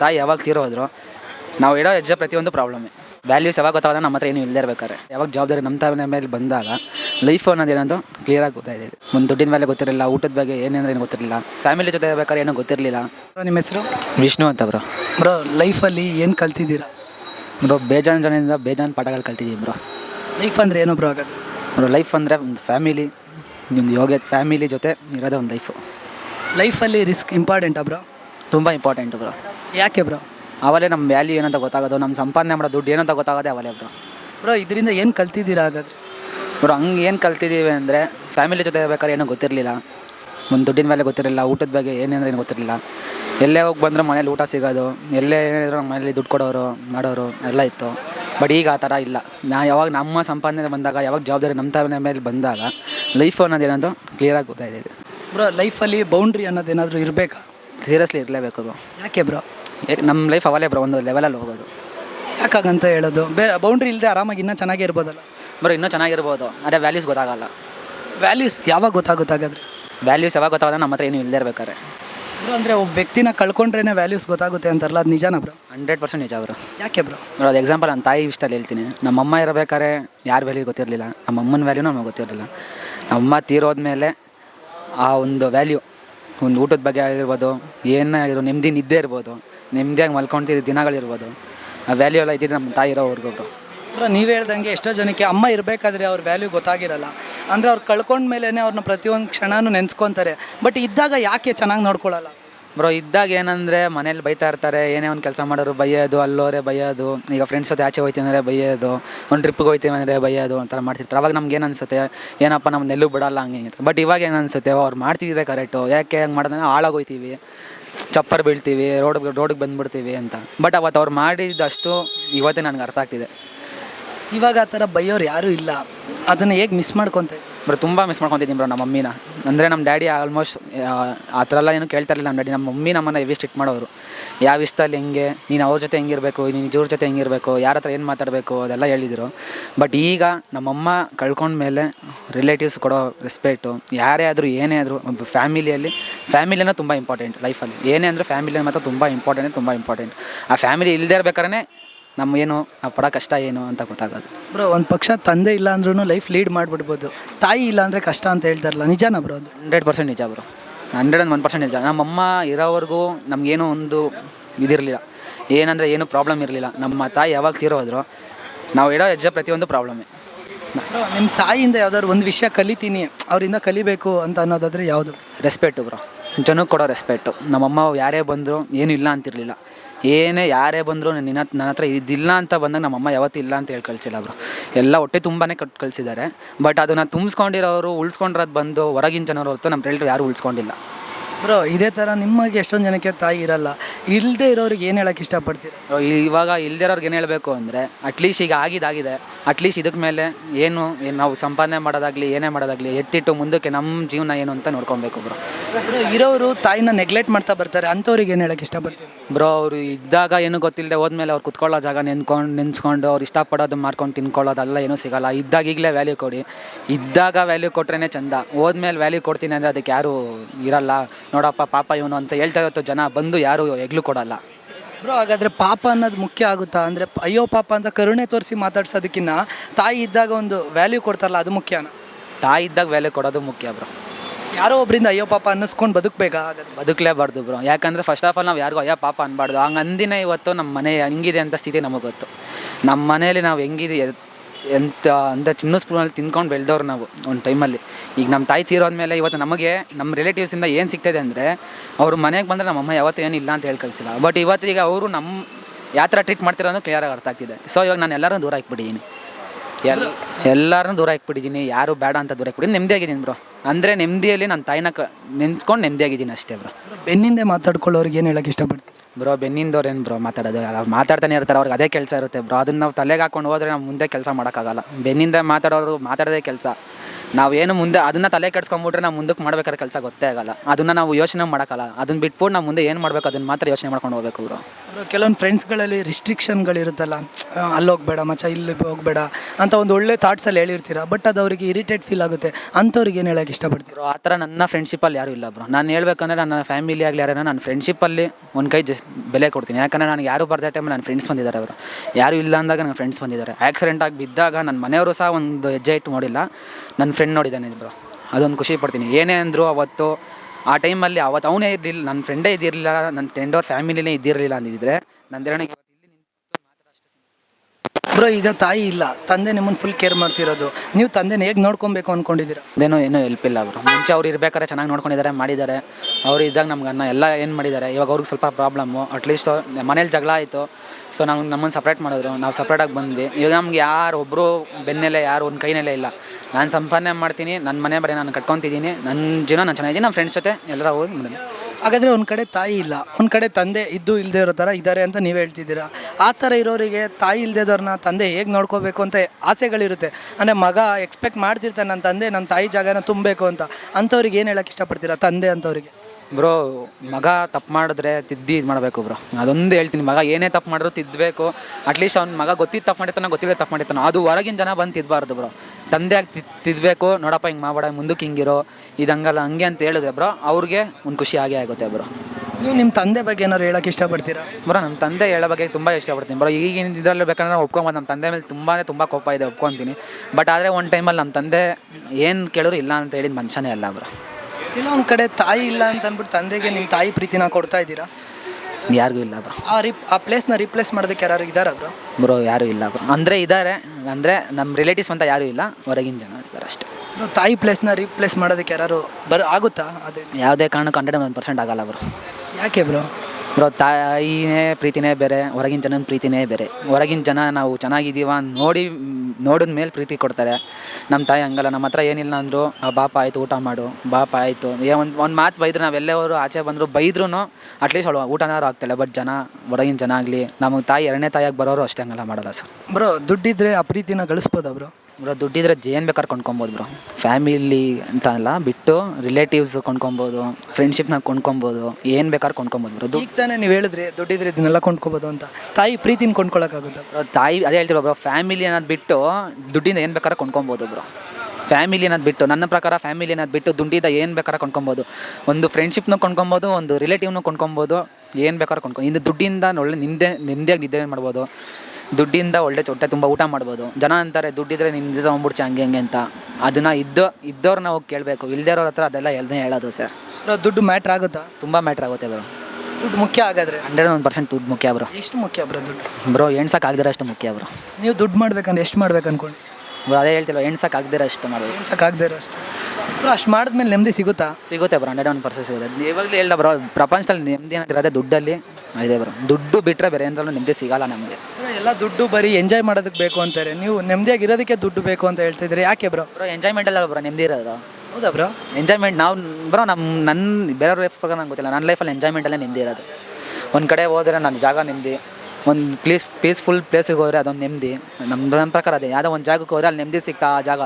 ತಾಯಿ ಯಾವಾಗ ತೀರೋದ್ರು ನಾವು ಇಡೋ ಹೆಜ್ಜೆ ಪ್ರತಿಯೊಂದು ಪ್ರಾಬ್ಲಮ್ಮೆ ವ್ಯಾಲ್ಯೂಸ್ ಯಾವಾಗ ಗೊತ್ತಾಗ ನಮ್ಮ ಹತ್ರ ಏನು ಇಲ್ಲದೆ ಇರ್ಬೇಕಾರೆ ಯಾವಾಗ ಜವಾಬ್ದಾರಿ ನಮ್ಮ ತಲೆ ಮೇಲೆ ಬಂದಾಗ ಲೈಫ್ ಅನ್ನೋದು ಏನಂದು ಕ್ಲಿಯರಾಗಿ ಗೊತ್ತಾಯಿದೆ ಒಂದು ದುಡ್ಡಿನ ಮೇಲೆ ಗೊತ್ತಿರಲಿಲ್ಲ ಊಟದ ಬಗ್ಗೆ ಏನೇಂದ್ರೆ ಏನು ಗೊತ್ತಿರಲಿಲ್ಲ ಫ್ಯಾಮಿಲಿ ಜೊತೆ ಇರ್ಬೇಕಾದ್ರೆ ಏನೂ ಗೊತ್ತಿರಲಿಲ್ಲ. ನಿಮ್ಮ ಹೆಸರು? ವಿಷ್ಣು ಅಂತ ಬ್ರೋ. ಬ್ರೋ ಲೈಫಲ್ಲಿ ಏನು ಕಲ್ತಿದ್ದೀರಾ? ಬ್ರೋ ಬೇಜಾನ್ ಜನದಿಂದ ಬೇಜಾನ್ ಪಾಠಗಳು ಕಲ್ತಿದ್ದೀವಿ ಬ್ರೋ. ಲೈಫ್ ಅಂದರೆ ಏನು ಬ್ರೋ ಆಗುತ್ತೆ ಬ್ರೋ ಲೈಫ್ ಅಂದರೆ ಒಂದು ಫ್ಯಾಮಿಲಿ ನಿಮ್ಮದು ಯೋಗ ಫ್ಯಾಮಿಲಿ ಜೊತೆ ಇರೋದೇ ಒಂದು ಲೈಫು ಲೈಫಲ್ಲಿ ರಿಸ್ಕ್ ಇಂಪಾರ್ಟೆಂಟಾ ಬ್ರೋ? ತುಂಬ ಇಂಪಾರ್ಟೆಂಟ್ ಬ್ರೋ ಯಾಕೆ ಬ್ರೋ ಅವಲೇ ನಮ್ಮ ವ್ಯಾಲ್ಯೂ ಏನಂತ ಗೊತ್ತಾಗೋದು ನಮ್ಮ ಸಂಪಾದನೆ ಮಾಡೋ ದುಡ್ಡು ಏನಂತ ಗೊತ್ತಾಗೋದೇ ಅವಲೇ ಬ್ರೋ ಬ್ರೋ ಇದರಿಂದ ಏನು ಕಲ್ತಿದ್ದೀರಾ ಹಾಗಾದ್ರೆ? ಬ್ರೋ ಹಂಗೆ ಏನು ಕಲ್ತಿದ್ದೀವಿ ಅಂದರೆ ಫ್ಯಾಮಿಲಿ ಜೊತೆ ಬೇಕಾದ್ರೆ ಏನೂ ಗೊತ್ತಿರಲಿಲ್ಲ. ಒಂದು ದುಡ್ಡಿನ ಮೇಲೆ ಗೊತ್ತಿರಲಿಲ್ಲ ಊಟದ ಬಗ್ಗೆ ಏನೇಂದ್ರೆ ಏನು ಗೊತ್ತಿರಲಿಲ್ಲ. ಎಲ್ಲೇ ಹೋಗಿ ಬಂದರೂ ಮನೇಲಿ ಊಟ ಸಿಗೋದು ಎಲ್ಲೇ ಏನಾದರೂ ನಮ್ಮ ಮನೇಲಿ ದುಡ್ಡು ಕೊಡೋರು ಮಾಡೋರು ಎಲ್ಲ ಇತ್ತು. ಬಟ್ ಈಗ ಆ ಥರ ಇಲ್ಲ. ನಾ ಯಾವಾಗ ನಮ್ಮ ಸಂಪಾದನೆ ಬಂದಾಗ ಯಾವಾಗ ಜವಾಬ್ದಾರಿ ನಮ್ಮ ತಲೆ ಮೇಲೆ ಬಂದಾಗ ಲೈಫ್ ಅನ್ನೋದು ಏನಂದು ಕ್ಲಿಯರಾಗಿ ಗೊತ್ತಾಯಿದೆ ಬ್ರೋ ಲೈಫಲ್ಲಿ ಬೌಂಡ್ರಿ ಅನ್ನೋದೇನಾದರೂ ಇರಬೇಕಾ? ಸೀರಿಯಸ್ಲಿ ಇರಲೇಬೇಕು ಬ್ರೋ ಯಾಕೆ ಬ್ರೋ? ಯಾಕೆ ನಮ್ಮ ಲೈಫ್ ಅವಲೇ ಬ್ರೋ ಒಂದು ಲೆವೆಲಲ್ಲಿ ಹೋಗೋದು. ಯಾಕಾಗಂತ ಹೇಳೋದು? ಬೇ ಬೌಂಡ್ರಿ ಇಲ್ಲದೆ ಆರಾಮಾಗಿ ಇನ್ನೂ ಚೆನ್ನಾಗೇ ಇರ್ಬೋದಲ್ಲ? ಬ್ರೋ ಇನ್ನೂ ಚೆನ್ನಾಗಿರ್ಬೋದು. ಅದೇ ವ್ಯಾಲ್ಯೂಸ್ ಗೊತ್ತಾಗಲ್ಲ. ವ್ಯಾಲ್ಯೂಸ್ ಯಾವಾಗ ಗೊತ್ತಾಗುತ್ತಾಗಾದ್ರೆ ವ್ಯಾಲ್ಯೂಸ್ ಯಾವಾಗ ಗೊತ್ತಾಗೋದು ನಮ್ಮ ಹತ್ರ ಏನೂ ಇಲ್ಲದೆ ಇರಬೇಕಾರೆ ಬ್ರೋ ಅಂದರೆ ಒಬ್ಬ ವ್ಯಕ್ತಿನ ಕಳ್ಕೊಂಡ್ರೇ ವ್ಯಾಲ್ಯೂಸ್ ಗೊತ್ತಾಗುತ್ತೆ ಅಂತಾರಲ್ಲ ಅದು ನಿಜಾನ ಬ್ರೋ? ಹಂಡ್ರೆಡ್ ಪರ್ಸೆಂಟ್ ನಿಜ ಬ್ರೋ. ಯಾಕೆ ಬ್ರೋ? ಬ್ರೋ ಅದು ಎಕ್ಸಾಂಪಲ್ ನನ್ನ ತಾಯಿ ವಿಷಯದಲ್ಲಿ ಹೇಳ್ತೀನಿ. ನಮ್ಮಮ್ಮ ಇರಬೇಕಾದ್ರೆ ಯಾರ ವ್ಯಾಲ್ಯೂ ಗೊತ್ತಿರಲಿಲ್ಲ. ನಮ್ಮ ಅಮ್ಮನ ವ್ಯಾಲ್ಯೂನೂ ನಮಗೆ ಗೊತ್ತಿರಲಿಲ್ಲ. ನಮ್ಮಮ್ಮ ತೀರೋದ್ಮೇಲೆ ಆ ಒಂದು ವ್ಯಾಲ್ಯೂ ಒಂದು ಊಟದ ಬಗ್ಗೆ ಆಗಿರ್ಬೋದು, ಏನೇ ಆಗಿರೋ ನೆಮ್ಮದಿ ನಿದ್ದೆ ಇರ್ಬೋದು, ನೆಮ್ಮದಿಯಾಗಿ ಮಲ್ಕೊಳ್ತಿದ್ದ ದಿನಗಳಿರ್ಬೋದು, ಆ ವ್ಯಾಲ್ಯೂ ಎಲ್ಲ ಇದ್ದಿದ್ದು ನಮ್ಮ ತಾಯಿ ಇರೋವರೆಗೂ ನೀವು ಹೇಳ್ದಂಗೆ ಎಷ್ಟೋ ಜನಕ್ಕೆ ಅಮ್ಮ ಇರಬೇಕಾದ್ರೆ ಅವ್ರ ವ್ಯಾಲ್ಯೂ ಗೊತ್ತಾಗಿರಲ್ಲ. ಅಂದರೆ ಅವ್ರು ಕಳ್ಕೊಂಡ ಮೇಲೇ ಅವ್ರನ್ನ ಪ್ರತಿಯೊಂದು ಕ್ಷಣನೂ ನೆನೆಸ್ಕೊತಾರೆ. ಬಟ್ ಇದ್ದಾಗ ಯಾಕೆ ಚೆನ್ನಾಗಿ ನೋಡ್ಕೊಳ್ಳಲ್ಲ ಬ್ರೋ ಇದ್ದಾಗ ಏನಂದರೆ ಮನೇಲಿ ಬೈತಾ ಇರ್ತಾರೆ, ಏನೇ ಒಂದು ಕೆಲಸ ಮಾಡೋರು ಬೈಯೋದು, ಅಲ್ಲೋರೆ ಬೈಯೋದು, ಈಗ ಫ್ರೆಂಡ್ಸ್ ಜೊತೆ ಆಚೆ ಹೋಯ್ತೀವಿ ಅಂದರೆ ಬೈಯೋದು, ಒಂದು ಟ್ರಿಪ್ಗೆ ಹೋಯ್ತೀವಿ ಅಂದರೆ ಬೈಯೋದು ಒಂಥರ ಮಾಡ್ತಿರ್ತಾರೆ. ಅವಾಗ ನಮ್ಗೆ ಏನು ಅನ್ಸುತ್ತೆ, ಏನಪ್ಪ ನಮ್ಮ ನೆಲ್ಲು ಬಿಡಲ್ಲ ಹಂಗೆ ಬಟ್ ಇವಾಗ ಏನು ಅನ್ಸುತ್ತೆ, ಅವ್ರು ಮಾಡ್ತಿದ್ದೆ ಕರೆಕ್ಟು ಯಾಕೆ ಹಂಗೆ ಮಾಡಿದ್ರೆ ಹಾಳಾಗೋಯ್ತೀವಿ ಚಪ್ಪರ್ ಬೀಳ್ತೀವಿ ರೋಡ್ ರೋಡಿಗೆ ಬಂದ್ಬಿಡ್ತೀವಿ ಅಂತ. ಬಟ್ ಅವತ್ತು ಅವ್ರು ಮಾಡಿದಷ್ಟು ಇವತ್ತೇ ನನಗೆ ಅರ್ಥ ಆಗ್ತಿದೆ. ಇವಾಗ ಆ ಥರ ಬೈಯೋರು ಯಾರೂ ಇಲ್ಲ. ಅದನ್ನು ಹೇಗೆ ಮಿಸ್ ಮಾಡ್ಕೊತ ಬ್ರೋ ತುಂಬ ಮಿಸ್ ಮಾಡ್ಕೊತಿದ್ದೀನಿ ಬ್ರೋ ನಮ್ಮ ಮಮ್ಮಿನ. ಅಂದರೆ ನಮ್ಮ ಡ್ಯಾಡಿ ಆಲ್ಮೋಸ್ಟ್ ಆ ಥರ ಎಲ್ಲ ಏನು ಕೇಳ್ತಾ ಇರಲಿಲ್ಲ ನಮ್ಮ ಡ್ಯಾಡಿ ನಮ್ಮ ಮಮ್ಮಿ ನಮ್ಮನ್ನು ಹೆವಿ ಸ್ಟ್ರಿಕ್ಟ್ ಮಾಡೋರು. ಯಾವ ಇಷ್ಟದಲ್ಲಿ ಹೆಂಗೆ, ನೀನು ಅವ್ರ ಜೊತೆ ಹೆಂಗಿರಬೇಕು, ನೀನು ಇವ್ರ ಜೊತೆ ಹೆಂಗಿರಬೇಕು, ಯಾರ ಹತ್ರ ಏನು ಮಾತಾಡಬೇಕು, ಅದೆಲ್ಲ ಹೇಳಿದರು. ಬಟ್ ಈಗ ನಮ್ಮಮ್ಮ ಕಳ್ಕೊಂಡ್ಮೇಲೆ ರಿಲೇಟಿವ್ಸ್ ಕೊಡೋ ರೆಸ್ಪೆಕ್ಟು ಯಾರೇ ಆದರೂ, ಏನೇ ಆದರೂ, ಒಬ್ಬ ಫ್ಯಾಮಿಲಿಯಲ್ಲಿ ಫ್ಯಾಮಿಲಿನೂ ತುಂಬ ಇಂಪಾರ್ಟೆಂಟ್ ಲೈಫಲ್ಲಿ ಏನೇ ಅಂದರೆ ಫ್ಯಾಮಿಲಿ ಮಾತ್ರ ತುಂಬ ಇಂಪಾರ್ಟೆಂಟ್ ತುಂಬ ಇಂಪಾರ್ಟೆಂಟ್ ಆ ಫ್ಯಾಮಿಲಿ ಇಲ್ಲದೇ ಇರ್ಬೇಕಾದ್ರೆ ನಮ್ಮ ಏನು ನಾವು ಪಡೋ ಕಷ್ಟ ಏನು ಅಂತ ಗೊತ್ತಾಗೋದು. ಬ್ರೋ ಒಂದು ಪಕ್ಷ ತಂದೆ ಇಲ್ಲ ಅಂದ್ರೂ ಲೈಫ್ ಲೀಡ್ ಮಾಡಿಬಿಡ್ಬೋದು. ತಾಯಿ ಇಲ್ಲ ಅಂದರೆ ಕಷ್ಟ ಅಂತ ಹೇಳ್ತಾರಲ್ಲ ನಿಜಾನ ಬ್ರೋ ಅದು? ಹಂಡ್ರೆಡ್ ಪರ್ಸೆಂಟ್ ನಿಜ bro. Hundred and one percent ನಿಜ. ನಮ್ಮಮ್ಮ ಇರೋವರೆಗೂ ನಮಗೇನೋ ಒಂದು ಇದಿರಲಿಲ್ಲ. ಏನಂದರೆ ಏನು ಪ್ರಾಬ್ಲಮ್ ಇರಲಿಲ್ಲ. ನಮ್ಮ ತಾಯಿ ಯಾವಾಗ ತೀರೋದ್ರು ನಾವು ಇಡೋ ಹೆಜ್ಜೆ ಪ್ರತಿಯೊಂದು ಪ್ರಾಬ್ಲಮ್ಮೆ ಬ್ರೋ ನಿಮ್ಮ ತಾಯಿಯಿಂದ ಯಾವ್ದಾದ್ರು ಒಂದು ವಿಷಯ ಕಲಿತೀನಿ ಅವರಿಂದ ಕಲಿಬೇಕು ಅಂತ ಅನ್ನೋದಾದರೆ ಯಾವುದು? Respect bro. ಜನಕ್ಕೆ ಕೊಡೋ ರೆಸ್ಪೆಕ್ಟು ನಮ್ಮಮ್ಮ ಯಾರೇ ಬಂದರೂ ಏನೂ ಇಲ್ಲ ಅಂತಿರಲಿಲ್ಲ. ಏನೇ ಯಾರೇ ಬಂದರೂ ನಿನ್ನ ನನ್ನ ಹತ್ರ ಇದಿಲ್ಲ ಅಂತ ಬಂದಾಗ ನಮ್ಮಮ್ಮ ಯಾವತ್ತೂ ಇಲ್ಲ ಅಂತ ಹೇಳಿ ಕಳಿಸಿಲ್ಲ ಬ್ರೋ. ಎಲ್ಲ ಹೊಟ್ಟೆ ತುಂಬಾ ಕಟ್ ಕಳಿಸಿದ್ದಾರೆ. ಬಟ್ ಅದನ್ನು ತುಂಬಿಸ್ಕೊಂಡಿರೋರು ಉಳಿಸ್ಕೊಂಡಿರೋದು ಬಂದು ಹೊರಗಿನ ಜನರು ಹೊರತು ನಮ್ಮ ರಿಲೇಟಿವ್ ಯಾರೂ ಉಳಿಸ್ಕೊಂಡಿಲ್ಲ. ಬ್ರೋ ಇದೇ ಥರ ನಿಮಗೆ ಎಷ್ಟೊಂದು ಜನಕ್ಕೆ ತಾಯಿ ಇರಲ್ಲ. ಇಲ್ಲದೆ ಇರೋರಿಗೆ ಏನು ಹೇಳೋಕ್ಕೆ ಇಷ್ಟಪಡ್ತೀರಿ? ಇವಾಗ ಇಲ್ದಿರೋರ್ಗೆ ಏನು ಹೇಳಬೇಕು ಅಂದರೆ ಅಟ್ಲೀಸ್ಟ್ ಈಗ ಆಗಿದ್ದಾಗಿದೆ ಅಟ್ಲೀಸ್ಟ್ ಇದಕ್ಕೆ ಮೇಲೆ ಏನು ಏನು ನಾವು ಸಂಪಾದನೆ ಮಾಡೋದಾಗಲಿ ಏನೇ ಮಾಡೋದಾಗಲಿ ಎತ್ತಿಟ್ಟು ಮುಂದಕ್ಕೆ ನಮ್ಮ ಜೀವನ ಏನು ಅಂತ ನೋಡ್ಕೊಬೇಕು ಬ್ರೋ ಇರೋರು ತಾಯಿನ ನೆಗ್ಲೆಕ್ಟ್ ಮಾಡ್ತಾ ಬರ್ತಾರೆ ಅಂಥವ್ರಿಗೆ ಏನು ಹೇಳಕ್ಕೆ ಇಷ್ಟಪಡ್ತೀನಿ ಬ್ರೋ ಅವರು ಇದ್ದಾಗ ಏನು ಗೊತ್ತಿಲ್ಲದೆ ಹೋದ್ಮೇಲೆ ಅವ್ರು ಕುತ್ಕೊಳ್ಳೋ ಜಾಗ ನೆನ್ಕೊಂಡು ನೆನ್ಸ್ಕೊಂಡು ಅವ್ರು ಇಷ್ಟಪಡೋದು ಮಾಡ್ಕೊಂಡು ತಿನ್ಕೊಳ್ಳೋದೆಲ್ಲ ಏನೂ ಸಿಗಲ್ಲ. ಇದ್ದಾಗ ಈಗಲೇ ವ್ಯಾಲ್ಯೂ ಕೊಡಿ. ಇದ್ದಾಗ ವ್ಯಾಲ್ಯೂ ಕೊಟ್ರೇ ಚಂದ. ಹೋದ್ಮೇಲೆ ವ್ಯಾಲ್ಯೂ ಕೊಡ್ತೀನಿ ಅಂದರೆ ಅದಕ್ಕೆ ಯಾರೂ ಇರಲ್ಲ. ನೋಡಪ್ಪ ಪಾಪ ಇವನು ಅಂತ ಹೇಳ್ತಾ ಇರತ್ತೋ ಜನ ಬಂದು ಯಾರೂ ಹೆಗ್ಲು ಕೊಡಲ್ಲ. ಬ್ರೋ ಹಾಗಾದರೆ ಪಾಪ ಅನ್ನೋದು ಮುಖ್ಯ ಆಗುತ್ತಾ? ಅಂದರೆ ಅಯ್ಯೋ ಪಾಪ ಅಂತ ಕರುಣೆ ತೋರಿಸಿ ಮಾತಾಡ್ಸೋದಕ್ಕಿಂತ ತಾಯಿ ಇದ್ದಾಗ ಒಂದು ವ್ಯಾಲ್ಯೂ ಕೊಡ್ತಾರಲ್ಲ ಅದು ಮುಖ್ಯನ? ತಾಯಿ ಇದ್ದಾಗ ವ್ಯಾಲ್ಯೂ ಕೊಡೋದು ಮುಖ್ಯ ಬ್ರೋ. ಯಾರೋ ಒಬ್ಬರಿಂದ ಅಯ್ಯೋ ಪಾಪ ಅನ್ನಿಸ್ಕೊಂಡು ಬದುಕಬೇಕಾ ಹಾಗಾದ್ರೆ? ಬದುಕಲೇಬಾರ್ದು ಬ್ರೋ. ಯಾಕಂದರೆ ಫಸ್ಟ್ ಆಫ್ ಆಲ್ ನಾವು ಯಾರಿಗೂ ಅಯ್ಯೋ ಪಾಪ ಅನ್ಬಾರ್ದು. ಹಂಗೆ ಅಂದಿನ ಇವತ್ತು ನಮ್ಮ ಮನೆ ಹಂಗಿದೆ ಅಂತ ಸ್ಥಿತಿ ನಮಗೆ ಗೊತ್ತು. ನಮ್ಮ ಮನೇಲಿ ನಾವು ಹೆಂಗಿದೆ ಎಂತ ಅಂತ ಚಿನ್ನ ಸ್ಪೂನಲ್ಲಿ ತಿನ್ಕೊಂಡು ಬೆಳೆದವ್ರು ನಾವು ಒಂದು ಟೈಮಲ್ಲಿ ಈಗ ನಮ್ಮ ತಾಯಿ ತೀರೋದ್ಮೇಲೆ ಇವತ್ತು ನಮಗೆ ನಮ್ಮ ರಿಲೇಟಿವ್ಸಿಂದ ಏನು ಸಿಗ್ತದೆ ಅಂದರೆ, ಅವ್ರ ಮನೆಗೆ ಬಂದರೆ ನಮ್ಮಮ್ಮ ಯಾವತ್ತೂ ಏನಿಲ್ಲ ಅಂತ ಹೇಳಿ ಕಳಿಸಿಲ್ಲ. ಬಟ್ ಈಗ ಅವರು ನಮ್ಮ ಯಾವ ಥರ ಟ್ರೀಟ್ ಮಾಡ್ತಿರೋ ಅನ್ನೋದು ಕ್ಲಿಯರಾಗಿ ಅರ್ಥ ಆಗ್ತಿದೆ. ಸೊ ಇವಾಗ ನಾನು ಎಲ್ಲರೂ ದೂರ ಹಾಕ್ಬಿಟ್ಟಿದ್ದೀನಿ ಎಲ್ಲ ಎಲ್ಲರನ್ನೂ ದೂರ ಹಾಕ್ಬಿಟ್ಟಿದ್ದೀನಿ ಯಾರು ಬೇಡ ಅಂತ ದೂರ ಹಾಕ್ಬಿಟ್ಟಿದ್ದೀನಿ ನೆಮ್ಮದಿಯಾಗಿದ್ದೀನಿ ಬ್ರೋ ಅಂದರೆ ನೆಮ್ಮದಿಯಲ್ಲಿ ನನ್ನ ತಾಯಿನ ಕ ನೆನ್ಸ್ಕೊಂಡು ನೆಮ್ಮದಿಯಾಗಿದ್ದೀನಿ ಅಷ್ಟೇ ಬ್ರೋ, ಬೆನ್ನಿಂದೆ ಮಾತಾಡ್ಕೊಳ್ಳೋರಿಗೆ ಏನು ಹೇಳೋಕ್ಕೆ ಇಷ್ಟಪಡ್ತೀರಾ ಬ್ರೋ, ಬೆನ್ನಿಂದವ್ರು ಏನು ಬ್ರೋ ಮಾತಾಡೋದು? ಅವ್ರು ಮಾತಾಡ್ತಾನೆ ಇರ್ತಾರೆ, ಅವ್ರಿಗೆ ಅದೇ ಕೆಲಸ ಇರುತ್ತೆ ಬ್ರೋ. ಅದನ್ನ ನಾವು ತಲೆಗೆ ಹಾಕೊಂಡು ಹೋದ್ರೆ ನಾವು ಮುಂದೆ ಕೆಲಸ ಮಾಡೋಕ್ಕಾಗಲ್ಲ. ಬೆನ್ನಿಂದ ಮಾತಾಡೋರು ಮಾತಾಡೋದೇ ಕೆಲಸ. ನಾವು ಏನು ಮುಂದೆ ಅದನ್ನ ತಲೆ ಕೆಡ್ಸ್ಕೊಂಬಿಟ್ರೆ ನಾವು ಮುಂದಕ್ಕೆ ಮಾಡ್ಬೇಕಾದ್ರೆ ಕೆಲಸ ಗೊತ್ತೇ ಆಗಲ್ಲ. ಅದನ್ನ ನಾವು ಯೋಚನೆ ಮಾಡೋಕ್ಕಲ್ಲ. ಅದನ್ನ ಬಿಟ್ಬಿಟ್ಟು ನಾವು ಮುಂದೆ ಏನು ಮಾಡಬೇಕು ಅದನ್ನ ಮಾತ್ರ ಯೋಚನೆ ಮಾಡ್ಕೊಂಡು ಹೋಗ್ಬೇಕು ಅವರು ಕೆಲವೊಂದು ಫ್ರೆಂಡ್ಸ್ಗಳಲ್ಲಿ ರಿಸ್ಟ್ರಿಕ್ಷನ್ಗಳಿರುತ್ತಲ್ಲ ಅಲ್ಲಿ ಹೋಗ್ಬೇಡ ಮಚ್ಚ ಇಲ್ಲಿ ಹೋಗ್ಬೇಡ ಅಂತ ಒಂದು ಒಳ್ಳೆ ಥಾಟ್ಸಲ್ಲಿ ಹೇಳಿರ್ತೀರ? ಬಟ್ ಅದು ಅವರಿಗೆ ಇರಿಟೇಟ್ ಫೀಲ್ ಆಗುತ್ತೆ. ಅಂಥವ್ರಿಗೆ ಏನು ಹೇಳಕ್ಕೆ ಇಷ್ಟಪಡ್ತೀರೋ? ಆ ಥರ ನನ್ನ ಫ್ರೆಂಡ್ಶಿಪ್ಪಲ್ಲಿ ಯಾರೂ ಇಲ್ಲ ಬ್ರೋ. ನಾನು ಹೇಳ್ಬೇಕಂದ್ರೆ ನನ್ನ ಫ್ಯಾಮಿಲಿ ಆಗಲಿ ಯಾರು ನಾನು ಫ್ರೆಂಡ್ಶಿಪ್ಪಲ್ಲಿ ಒಂದು ಕೈ ಜಸ್ಟ್ ಬೆಲೆ ಕೊಡ್ತೀನಿ. ಯಾಕಂದರೆ ನನಗೆ ಯಾರು ಬರ್ದ ಟೈಮಲ್ಲಿ ನನ್ನ ಫ್ರೆಂಡ್ಸ್ ಬಂದಿದ್ದಾರೆ ಅವರು ಯಾರು ಇಲ್ಲ ಅಂದಾಗ ನನ್ನ ಫ್ರೆಂಡ್ಸ್ ಬಂದಿದ್ದಾರೆ. ಆಕ್ಸಿಡೆಂಟ್ ಆಗಿ ಬಿದ್ದಾಗ ನನ್ನ ಮನೆಯವರು ಸಹ ಒಂದು ಹೆಜ್ಜೆ ಇಟ್ಟು ನೋಡಿಲ್ಲ. ನನ್ನ ಫ್ರೆಂಡ್ ನೋಡಿದ್ದಾನೆ ಬ್ರೋ. ಅದೊಂದು ಖುಷಿ ಪಡ್ತೀನಿ. ಏನೇ ಅಂದರು ಅವತ್ತು ಆ ಟೈಮಲ್ಲಿ ಅವತ್ತು ಅವನೇ ಇದ್ದಿಲ್ಲ ನನ್ನ ಫ್ರೆಂಡೇ ಇದ್ದಿರಲಿಲ್ಲ ನನ್ನ ಫ್ರೆಂಡ್ ಅವ್ರ ಫ್ಯಾಮಿಲಿನೇ ಇದ್ದಿರಲಿಲ್ಲ ಅಂದಿದ್ದರೆ ನನ್ನ ಇಲ್ಲಿ ಬ್ರೋ ಈಗ ತಾಯಿ ಇಲ್ಲ. ತಂದೆ ನಿಮ್ಮನ್ನು ಫುಲ್ ಕೇರ್ ಮಾಡ್ತಿರೋದು. ನೀವು ತಂದೆನ ಹೇಗೆ ನೋಡ್ಕೊಬೇಕು ಅಂದ್ಕೊಂಡಿದ್ದೀರಾ ಅದೇನೋ ಏನೂ ಹೆಲ್ಪ್ ಇಲ್ಲ ಅವರು ಮುಂಚೆ ಅವ್ರು ಇರಬೇಕಾದ್ರೆ ಚೆನ್ನಾಗಿ ನೋಡ್ಕೊಂಡಿದ್ದಾರೆ ಮಾಡಿದ್ದಾರೆ. ಅವ್ರು ಇದ್ದಾಗ ನಮ್ಗೆ ಅನ್ನ ಎಲ್ಲ ಏನು ಮಾಡಿದ್ದಾರೆ ಇವಾಗ ಅವ್ರಿಗೆ ಸ್ವಲ್ಪ ಪ್ರಾಬ್ಲಮ್ಮು ಅಟ್ಲೀಸ್ಟ್ ಮನೇಲಿ ಜಗಳ ಆಯಿತು. ಸೊ ನಾವು ನಮ್ಮನ್ನು ಸಪ್ರೇಟ್ ಮಾಡಿದ್ರು. ನಾವು ಸಪ್ರೇಟಾಗಿ ಬಂದ್ವಿ. ಇವಾಗ ನಮ್ಗೆ ಯಾರು ಒಬ್ಬರು ಬೆನ್ನೆಲೆ ಯಾರು ಒಂದು ಕೈನಲ್ಲೇ ಇಲ್ಲ. ನಾನು ಸಂಪಾದನೆ ಮಾಡ್ತೀನಿ ನನ್ನ ಮನೆ ಬರೀ ನಾನು ಕಟ್ಕೊತಿದ್ದೀನಿ ನನ್ನ ಜೀವನ ನಾನು ಚೆನ್ನಾಗಿದ್ದೀನಿ ನಮ್ಮ ಫ್ರೆಂಡ್ಸ್ ಜೊತೆ ಎಲ್ಲರ ಹೋಗಿ ಮಾಡಿದ್ದೀನಿ ಹಾಗಾದರೆ ಒಂದು ಕಡೆ ತಾಯಿ ಇಲ್ಲ ಒಂದು ಕಡೆ ತಂದೆ ಇದ್ದು ಇಲ್ಲದೆ ಇರೋ ಥರ ಇದ್ದಾರೆ ಅಂತ ನೀವು ಹೇಳ್ತಿದ್ದೀರಾ? ಆ ಥರ ಇರೋರಿಗೆ ತಾಯಿ ಇಲ್ಲದೇದವ್ರನ್ನ ತಂದೆ ಹೇಗೆ ನೋಡ್ಕೋಬೇಕು ಅಂತ ಆಸೆಗಳಿರುತ್ತೆ. ಅಂದರೆ ಮಗ ಎಕ್ಸ್ಪೆಕ್ಟ್ ಮಾಡ್ತಿರ್ತಾನೆ ನನ್ನ ತಂದೆ ನನ್ನ ತಾಯಿ ಜಾಗನ ತುಂಬಬೇಕು ಅಂತ. ಅಂಥವ್ರಿಗೆ ಏನು ಹೇಳಕ್ಕೆ ಇಷ್ಟಪಡ್ತೀರಾ ತಂದೆ ಅಂಥವ್ರಿಗೆ? ಬ್ರೋ ಮಗ ತಪ್ಪು ಮಾಡಿದ್ರೆ ತಿದ್ದಿ ಇದು ಮಾಡಬೇಕು ಬ್ರೋ. ಅದೊಂದು ಹೇಳ್ತೀನಿ ಮಗ ಏನೇ ತಪ್ಪು ಮಾಡಿದ್ರು ತಿದ್ದಬೇಕು ಅಟ್ಲೀಸ್ಟ್ ಅವ್ನ ಮಗ ಗೊತ್ತಿದ್ದು ತಪ್ಪು ಮಾಡಿರ್ತಾನೆ ಗೊತ್ತಿಲ್ಲ ತಪ್ಪು ಮಾಡಿರ್ತಾನೆ ಅದು ಹೊರಗಿನ ಜನ ಬಂದು ತಿದ್ದಬಾರ್ದು ಬ್ರೋ. ತಂದೆಯಾಗಿ ತಿದ್ ತಿದ್ಬೇಕು ನೋಡಪ್ಪ ಹಿಂಗೆ ಮಾಡಬೇಡ ಮುಂದಕ್ಕೆ ಹಿಂಗಿರೋ ಇದು ಹಂಗಲ್ಲ ಹಂಗೆ ಅಂತ ಹೇಳಿದ್ರೆ ಬ್ರೋ ಅವ್ರಿಗೆ ಒಂದು ಖುಷಿ ಆಗೇ ಆಗುತ್ತೆ ಬ್ರೋ. ನೀವು ನಿಮ್ಮ ತಂದೆ ಬಗ್ಗೆ ಏನಾದ್ರು ಹೇಳಕ್ಕೆ ಇಷ್ಟಪಡ್ತೀರಾ? ಬ್ರೋ ನಮ್ಮ ತಂದೆ ಹೇಳೋ ಬಗ್ಗೆ ತುಂಬ ಇಷ್ಟಪಡ್ತೀನಿ. ಬ್ರೋ ಈಗಿನ ಇದರಲ್ಲಿ ಬೇಕಂದ್ರೆ ಒಪ್ಕೊಂಬೋದು. ನಮ್ಮ ತಂದೆ ಮೇಲೆ ತುಂಬಾ ತುಂಬ ಕೋಪ ಇದೆ ಒಪ್ಕೊತೀನಿ. ಬಟ್ ಆದರೆ ಒಂದು ಟೈಮಲ್ಲಿ ನಮ್ಮ ತಂದೆ ಏನು ಕೇಳಿದ್ರು ಇಲ್ಲ ಅಂತ ಹೇಳಿದ ಮನುಷ್ಯನೇ ಅಲ್ಲ ಬ್ರೋ. ಕೆಲವೊಂದು ಒಂದು ಕಡೆ ತಾಯಿ ಇಲ್ಲ ಅಂತ ಅಂದ್ಬಿಟ್ಟು ತಂದೆಗೆ ನಿಮ್ಮ ತಾಯಿ ಪ್ರೀತಿನ ಕೊಡ್ತಾ ಇದ್ದೀರಾ? ಯಾರಿಗೂ ಇಲ್ಲ ಬ್ರೋ. ಆ ರಿಪ್ ಆ ಪ್ಲೇಸ್ನ ರಿಪ್ಲೇಸ್ ಮಾಡೋದಕ್ಕೆ ಯಾರು ಇದ್ದಾರಾ ಬ್ರೋ? ಬ್ರೋ ಯಾರು ಇಲ್ಲ ಬ್ರೋ. ಅಂದರೆ ಇದ್ದಾರೆ ಅಂದರೆ ನಮ್ಮ ರಿಲೇಟಿವ್ಸ್ ಅಂತ ಯಾರೂ ಇಲ್ಲ ಹೊರಗಿನ ಜನ ಇದ್ದಾರೆ ಅಷ್ಟೇ. ಬ್ರೋ ತಾಯಿ ಪ್ಲೇಸ್ನ ರಿಪ್ಲೇಸ್ ಮಾಡೋದಕ್ಕೆ ಯಾರು ಬರ ಆಗುತ್ತಾ ಅದೇ? ಯಾವುದೇ ಕಾರಣಕ್ಕೆ ಹಂಡ್ರೆಡ್ ಒಂದು ಪರ್ಸೆಂಟ್ ಆಗಲ್ಲ ಬ್ರೋ. ಯಾಕೆ ಬ್ರೋ? ಬ್ರೋ, ತಾಯಿನೇ ಪ್ರೀತಿನೇ ಬೇರೆ, ಹೊರಗಿನ ಜನನ ಪ್ರೀತಿನೇ ಬೇರೆ. ಹೊರಗಿನ ಜನ ನಾವು ಚೆನ್ನಾಗಿದ್ದೀವ ನೋಡಿ, ನೋಡಿದ ಮೇಲೆ ಪ್ರೀತಿ ಕೊಡ್ತಾರೆ. ನಮ್ಮ ತಾಯಿ ಹಂಗಲ್ಲ, ನಮ್ಮ ಹತ್ರ ಏನಿಲ್ಲ ಅಂದರು ಬಾಪ ಆಯಿತು, ಊಟ ಮಾಡು, ಬಾಪ ಆಯಿತು. ಏ, ಒಂದು ಒಂದು ಮಾತು ಬೈದ್ರು ನಾವೆಲ್ಲವರು ಆಚೆ ಬಂದರು, ಬೈದ್ರೂ ಅಟ್ಲೀಸ್ಟ್ ಅವಳು ಊಟನಾರು ಆಗ್ತಾಳೆ ಬಟ್ ಜನ, ಹೊರಗಿನ ಜನ ಆಗಲಿ, ನಮಗೆ ತಾಯಿ ಎರಡನೇ ತಾಯಿಯಾಗಿ ಬರೋರು ಅಷ್ಟೇ ಹಂಗಲ್ಲ ಮಾಡಲ್ಲ ಸರ್ ಬ್ರೋ ದುಡ್ಡಿದ್ದರೆ ಆ ಪ್ರೀತಿನ ಗಳಿಸ್ಬೋದು, ಬ್ರೋ? ಬ್ರೋ ದುಡ್ಡಿದ್ರೆ ಏನು ಬೇಕಾದ್ರೆ ಕೊಂಡ್ಕೊಬೋದು ಬ್ರೋ ಫ್ಯಾಮಿಲಿ ಅಂತ ಅಲ್ಲ ಬಿಟ್ಟು ರಿಲೇಟಿವ್ಸ್ ಕೊಂಡ್ಕೊಬೋದು ಫ್ರೆಂಡ್ಶಿಪ್ನ ಕೊಂಡ್ಕೊಬೋದು ಏನು ಬೇಕಾದ್ರೆ ಕೊಂಡ್ಕೊಬೋದು ಬ್ರೋ ದುಡ್ಡು ಈಗ ತಾನೇ ನೀವು ಹೇಳಿದ್ರಿ ದುಡ್ಡಿದ್ರೆ ಇದನ್ನೆಲ್ಲ ಕೊಂಡ್ಕೊಬೋದು ಅಂತ. ತಾಯಿ ಪ್ರೀತಿನ ಕೊಂಡ್ಕೊಳ್ಳೋಕ್ಕಾಗುತ್ತೆ ಬ್ರೋ ತಾಯಿ ಅದೇ ಹೇಳ್ತಿರೋ ಬ್ರೋ ಫ್ಯಾಮಿಲಿ ಅನ್ನೋದು ಬಿಟ್ಟು ದುಡ್ಡಿಂದ ಏನು ಬೇಕಾದ್ರೆ ಕೊಂಡ್ಕೊಬೋದು ಬ್ರೋ ಫ್ಯಾಮಿಲಿ ಅನ್ನೋದು ಬಿಟ್ಟು ನನ್ನ ಪ್ರಕಾರ ಫ್ಯಾಮಿಲಿ ಅನ್ನೋದು ಬಿಟ್ಟು ದುಡ್ಡಿಂದ ಏನು ಬೇಕಾದ್ರೆ ಕೊಂಡ್ಕೊಬೋದು. ಒಂದು ಫ್ರೆಂಡ್ಶಿಪ್ನ ಕೊಂಡ್ಕೊಬೋದು ಒಂದು ರಿಲೇಟಿವ್ನ ಕೊಂಡ್ಕೊಬೋದು ಏನು ಬೇಕಾದ್ರೆ ಕೊಂಡ್ಕೊ ಇನ್ನು ದುಡ್ಡಿಂದ ಒಳ್ಳೆ ನಿಂದೆ ನೆಮ್ಮದಿಯಾಗಿ ನಿದ್ದೆ ಮಾಡ್ಬೋದು. ದುಡ್ಡಿಂದ ಒಳ್ಳೆ ಹೊಟ್ಟೆ ತುಂಬ ಊಟ ಮಾಡ್ಬೋದು. ಜನ ಅಂತಾರೆ ದುಡ್ಡಿದ್ರೆ ನಿಂದೆ ತೊಗೊಂಡ್ಬಿಡ್ಚೆ ಹಂಗೆ ಹಂಗೆ ಅಂತ. ಅದನ್ನ ಇದ್ದೋ ಇದ್ದವ್ರನ್ನ ಹೋಗಿ ಕೇಳಬೇಕು. ಇಲ್ದಿರೋರ ಹತ್ರ ಅದೆಲ್ಲ ಹೇಳ್ದೇ ಹೇಳೋದು ಸರ್. ಬ್ರೋ ದುಡ್ಡು ಮ್ಯಾಟ್ರ್ ಆಗುತ್ತಾ? ತುಂಬ ಮ್ಯಾಟ್ರ್ ಆಗುತ್ತೆ ಬ್ರೋ. ದುಡ್ಡು ಮುಖ್ಯ ಆಗಾದ್ರೆ ಹಂಡ್ರೆಡ್ ಒನ್ ಪರ್ಸೆಂಟ್ ದುಡ್ಡು ಮುಖ್ಯ ಬ್ರೋ. ಎಷ್ಟು ಮುಖ್ಯ ಬ್ರೋ ದುಡ್ಡು? ಬ್ರೋ ಎಣ್ಸಕ್ಕೆ ಆಗದಿರೋ ಅಷ್ಟು ಮುಖ್ಯ ಬ್ರೋ. ನೀವು ದುಡ್ಡು ಮಾಡ್ಬೇಕಂದ್ರೆ ಎಷ್ಟು ಮಾಡ್ಬೇಕು ಅನ್ಕೊಂಡು ಬ್ರೋ ಅದೇ ಹೇಳ್ತಿಲ್ಲ ಎಣ್ಸಕ್ಕೆ ಆಗದಿರೋ ಅಷ್ಟು ಮಾಡಬೇಕು. ಎಣ್ಸಕ್ಕೆ ಇರೋ ಅಷ್ಟು. ಬ್ರೋ ಅಷ್ಟು ಮಾಡಿದ್ಮೇಲೆ ನೆಮ್ಮದಿ ಸಿಗುತ್ತಾ? ಸಿಗುತ್ತೆ ಬ್ರೋ ಹಂಡ್ರೆಡ್ ಒನ್ ಪರ್ಸೆಂಟ್ ಸಿಗುತ್ತೆ. ಇವಾಗಲೇ ಹೇಳ್ದ ಬ್ರೋ ಪ್ರಪಂಚದಲ್ಲಿ ನೆಮ್ಮದಿ ಏನಾಗಿರೋದೇ ದುಡ್ಡಲ್ಲಿ. ಇದೆ ಬ್ರೋ. ದುಡ್ಡು ಬಿಟ್ಟರೆ ಬೇರೆ ಏನರಲ್ಲೂ ನೆಮ್ಮದಿ ಸಿಗಲ್ಲ ನಮಗೆ. ಎಲ್ಲ ದುಡ್ಡು ಬರೀ ಎಂಜಾಯ್ ಮಾಡೋದಕ್ಕೆ ಬೇಕು ಅಂತಾರೆ. ನೀವು ನೆಮ್ಮದಿಯಾಗಿ ಇರೋದಕ್ಕೆ ದುಡ್ಡು ಬೇಕು ಅಂತ ಹೇಳ್ತಿದ್ರೆ ಯಾಕೆ ಬ್ರೋ? ಬ್ರೋ ಎಂಜಾಯ್ಮೆಂಟ್ ಅಲ್ಲ ಬ್ರೋ ನೆಮ್ಮದಿ ಇರೋದು. ಹೌದಾ ಬ್ರೋ? ಎಂಜಾಯ್ಮೆಂಟ್ ನಾವು ಬ್ರೋ ನಮ್ಮ ನನ್ನ ಬೇರೆ ಲೈಫ್ ಪ್ರಕಾರ ನಂಗೆ ಗೊತ್ತಿಲ್ಲ. ನನ್ನ ಲೈಫಲ್ಲಿ ಎಂಜಾಯ್ಮೆಂಟಲ್ಲೇ ನೆಮ್ಮದಿ ಇರೋದು. ಒಂದು ಕಡೆ ಹೋದರೆ ನನ್ನ ಜಾಗ ನೆಮ್ಮದಿ. ಒಂದು ಪ್ಲೀಸ್ ಪೀಸ್ಫುಲ್ ಪ್ಲೇಸಿಗೆ ಹೋದರೆ ಅದೊಂದು ನೆಮ್ಮದಿ. ನಮ್ಮ ನನ್ನ ಪ್ರಕಾರ ಅದೇ. ಯಾವುದೋ ಒಂದು ಜಾಗಕ್ಕೆ ಹೋದರೆ ಅಲ್ಲಿ ನೆಮ್ಮದಿ ಸಿಗ್ತಾ ಆ ಜಾಗ.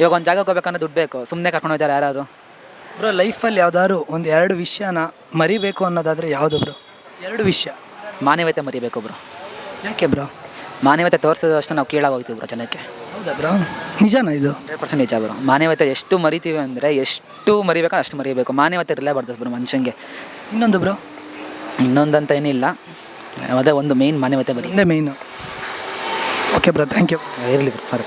ಇವಾಗ ಒಂದು ಜಾಗಕ್ಕೆ ಹೋಗ್ಬೇಕಂದ್ರೆ ದುಡ್ಡು ಬೇಕು. ಸುಮ್ಮನೆ ಕರ್ಕೊಂಡು ಹೋಗ್ತಾರೆ ಯಾರು ಬ್ರೋ ಲೈಫಲ್ಲಿ ಯಾವ್ದಾದ್ರು ಒಂದು ಎರಡು ವಿಷಯನ ಮರಿಬೇಕು ಅನ್ನೋದಾದರೆ ಯಾವುದು ಬ್ರೋ? ಎರಡು ವಿಷಯ. ಮಾನವೀಯತೆ ಮರಿಬೇಕು ಬ್ರೋ. ಯಾಕೆ ಬ್ರೋ? ಮಾನವೀಯತೆ ತೋರಿಸಿದಷ್ಟು ನಾವು ಕೀಳಾಗಿ ಹೋಗ್ತೀವಿ ಬ್ರೋ ಜನಕ್ಕೆ. ಹೌದಾ ಬ್ರೋ? ನಿಜನಾ ಇದು? ಹಂಡ್ರೆಡ್ ಪರ್ಸೆಂಟ್ ನಿಜ ಬ್ರೋ. ಮಾನವೀಯತೆ ಎಷ್ಟು ಮರಿತೀವಿ ಅಂದರೆ ಎಷ್ಟು ಮರಿಬೇಕೋ ಅಷ್ಟು ಮರಿಬೇಕು. ಮಾನವೀಯತೆ ಇರಲೇಬಾರ್ದು ಬ್ರೋ ಮನುಷ್ಯಂಗೆ. ಇನ್ನೊಂದು ಬ್ರೋ? ಇನ್ನೊಂದಂತ ಏನಿಲ್ಲ. ಅದೇ ಒಂದು ಮೇಯ್ನ್ ಮಾನವೀಯತೆ ಬರೀ ಒಂದೇ main okay bro thank you ಇರಲಿ ಬ್ರೋ ಫರ್